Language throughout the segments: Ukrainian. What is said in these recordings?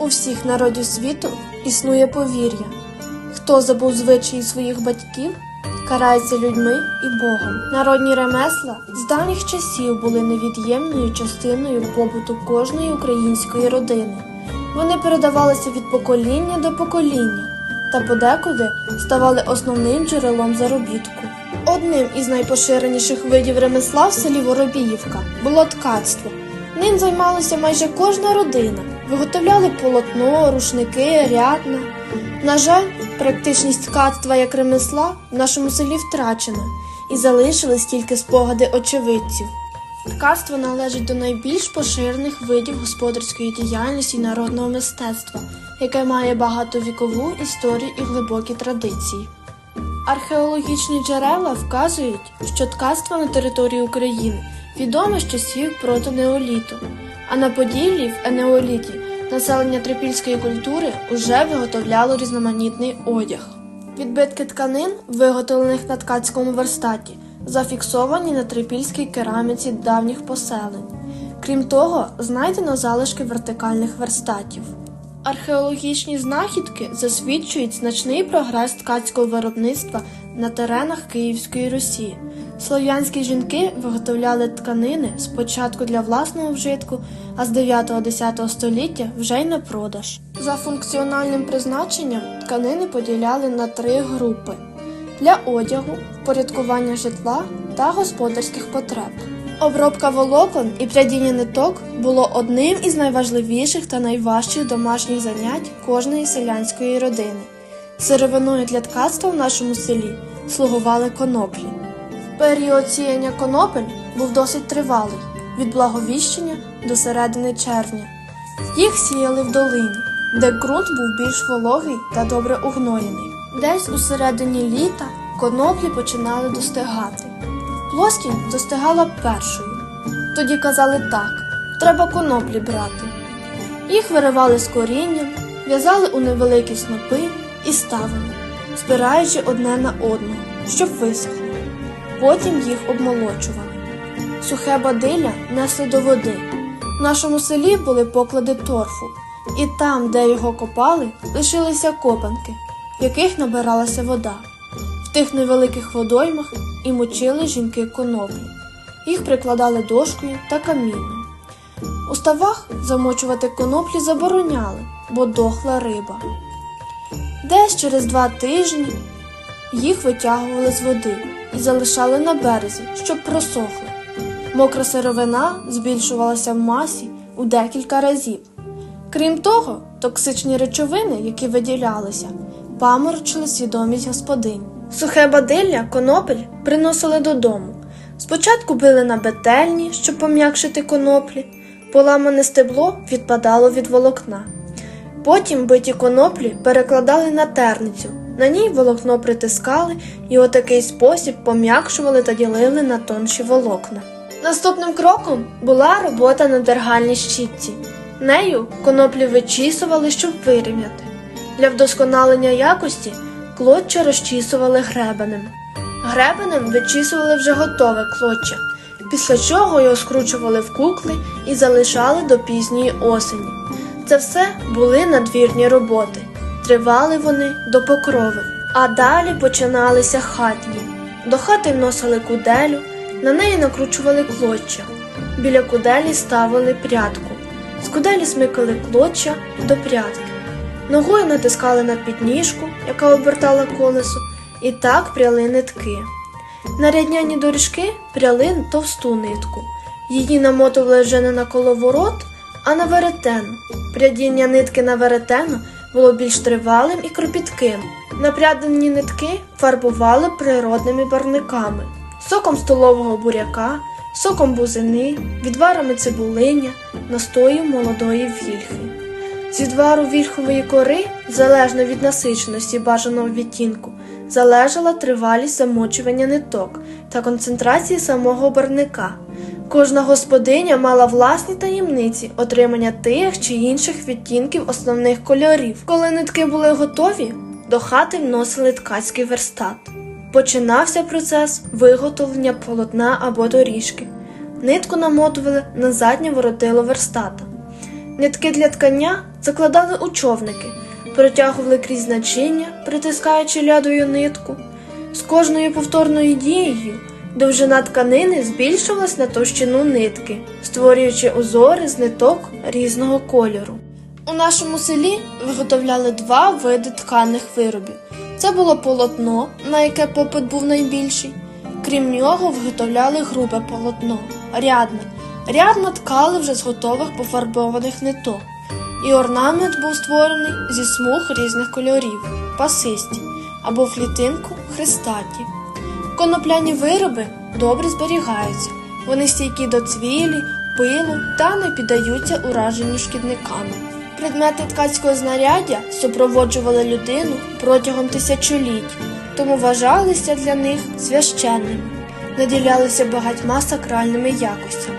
У всіх народів світу існує повір'я. Хто забув звичаї своїх батьків, карається людьми і Богом. Народні ремесла з давніх часів були невід'ємною частиною побуту кожної української родини. Вони передавалися від покоління до покоління та подекуди ставали основним джерелом заробітку. Одним із найпоширеніших видів ремесла в селі Воробіївка було ткацтво. Ним займалася майже кожна родина. Виготовляли полотно, рушники, рядна. На жаль, практичність ткацтва як ремесла в нашому селі втрачена і залишились тільки спогади очевидців. Ткацтво належить до найбільш поширених видів господарської діяльності народного мистецтва, яке має багатовікову історію і глибокі традиції. Археологічні джерела вказують, що ткацтво на території України відоме з часів протонеоліту, а на Поділлі в енеоліті населення трипільської культури уже виготовляло різноманітний одяг. Відбитки тканин, виготовлених на ткацькому верстаті, зафіксовані на трипільській кераміці давніх поселень. Крім того, знайдено залишки вертикальних верстатів. Археологічні знахідки засвідчують значний прогрес ткацького виробництва на теренах Київської Русі. Слов'янські жінки виготовляли тканини спочатку для власного вжитку, а з 9-10 століття вже й на продаж. За функціональним призначенням тканини поділяли на три групи: для одягу, впорядкування житла та господарських потреб. Обробка волокон і прядіння ниток було одним із найважливіших та найважчих домашніх занять кожної селянської родини. Сировиною для ткацтва в нашому селі слугували коноплі. Період сіяння конопель був досить тривалий від благовіщення до середини червня. Їх сіяли в долині, де ґрунт був більш вологий та добре угноєний. Десь у середині літа коноплі починали достигати. Плоскінь достигала першою. Тоді казали так: треба коноплі брати. Їх виривали з корінням, в'язали у невеликі снопи і ставили, збираючи одне на одного, щоб висохло. Потім їх обмолочували. Сухе бадилля несли до води. В нашому селі були поклади торфу, і там, де його копали, лишилися копанки, в яких набиралася вода. В тих невеликих водоймах і мочили жінки коноплі. Їх прикладали дошкою та камінням. У ставах замочувати коноплі забороняли, бо дохла риба. Десь через два тижні їх витягували з води і залишали на березі, щоб просохли. Мокра сировина збільшувалася в масі у декілька разів. Крім того, токсичні речовини, які виділялися, паморочили свідомість господинь. Сухе бадилля конопель приносили додому. Спочатку били на бетельні, щоб пом'якшити коноплі, поламане стебло відпадало від волокна. Потім биті коноплі перекладали на терницю, на ній волокно притискали і у такий спосіб пом'якшували та ділили на тонші волокна. Наступним кроком була робота на дергальній щітці. Нею коноплі вичісували, щоб вирівняти. Для вдосконалення якості клоччя розчісували гребенем. Гребенем вичісували вже готове клоччя, після чого його скручували в кукли і залишали до пізньої осені. Це все були надвірні роботи. Тривали вони до покрови, а далі починалися хатні. До хати вносили куделю, на неї накручували клоччя. Біля куделі ставили прядку. З куделі смикали клоччя до прядки. Ногою натискали на підніжку, яка обертала колесо, і так пряли нитки. На рядняні доріжки пряли товсту нитку. Її намотували вже не на коловорот, а на веретено. Прядіння нитки на веретено було більш тривалим і кропітким. Напрядені нитки фарбували природними барниками, соком столового буряка, соком бузини, відварами цибулиня, настоєм молодої вільхи. З відвару вільхової кори, залежно від насиченості бажаного відтінку, залежала тривалість замочування ниток та концентрації самого барника. Кожна господиня мала власні таємниці отримання тих чи інших відтінків основних кольорів. Коли нитки були готові, до хати вносили ткацький верстат. Починався процес виготовлення полотна або доріжки. Нитку намотували на заднє воротило верстата. Нитки для ткання закладали у човники, протягували крізь начиння, притискаючи лядою нитку. З кожною повторною дією довжина тканини збільшувалась на товщину нитки, створюючи узори з ниток різного кольору. У нашому селі виготовляли два види тканих виробів. Це було полотно, на яке попит був найбільший. Крім нього, виготовляли грубе полотно, рядне. Рядно ткали вже з готових пофарбованих ниток. І орнамент був створений зі смуг різних кольорів, пасисті або в клітинку хрестаті. Конопляні вироби добре зберігаються, вони стійкі до цвілі, пилу та не піддаються ураженню шкідниками. Предмети ткацького знаряддя супроводжували людину протягом тисячоліть, тому вважалися для них священними, наділялися багатьма сакральними якостями.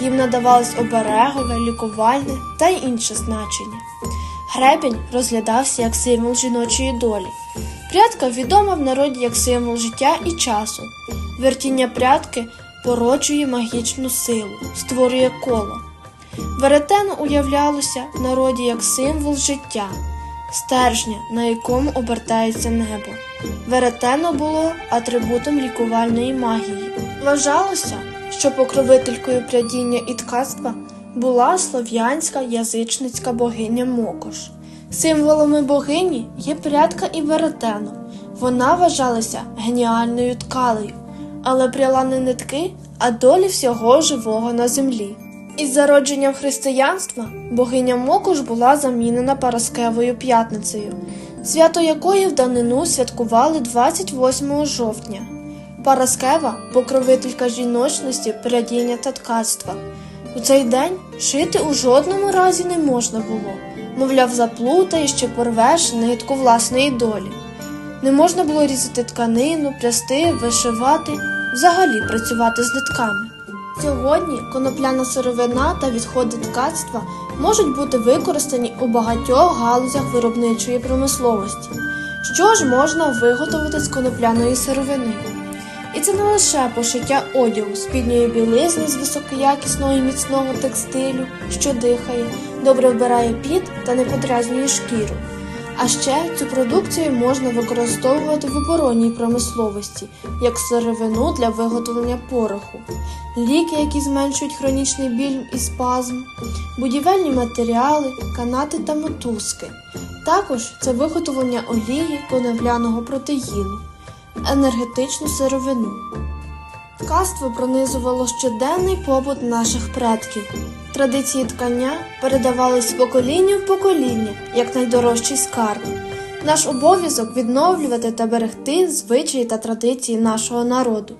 Їм надавалось оберегове, лікувальне та інше значення. Гребінь розглядався як символ жіночої долі. Прядка відома в народі як символ життя і часу. Вертіння прядки породжує магічну силу, створює коло. Веретено уявлялося в народі як символ життя, стержня, на якому обертається небо. Веретено було атрибутом лікувальної магії. Вважалося, що покровителькою прядіння і ткацтва була слов'янська язичницька богиня Мокош. Символами богині є прядка і веретено. Вона вважалася геніальною ткалею, але пряла не нитки, а долі всього живого на землі. Із зародженням християнства богиня Мокош була замінена Параскевою п'ятницею, свято якої в данину святкували 28 жовтня. Параскева покровителька жіночності, прядіння та ткацтва. У цей день шити у жодному разі не можна було, мовляв, заплутаєш чи порвеш нитку власної долі. Не можна було різати тканину, прясти, вишивати, взагалі працювати з нитками. Сьогодні конопляна сировина та відходи ткацтва можуть бути використані у багатьох галузях виробничої промисловості. Що ж можна виготовити з конопляної сировини? Це не лише пошиття одягу, спідньої білизни з високоякісного і міцного текстилю, що дихає, добре вбирає піт та не подрязнює шкіру. А ще цю продукцію можна використовувати в оборонній промисловості як сировину для виготовлення пороху, ліки, які зменшують хронічний біль і спазм, будівельні матеріали, канати та мотузки. Також це виготовлення олії конопляного протеїну, енергетичну сировину. Ткацтво пронизувало щоденний побут наших предків. Традиції ткання передавались з покоління в покоління, як найдорожчий скарб. Наш обов'язок відновлювати та берегти звичаї та традиції нашого народу.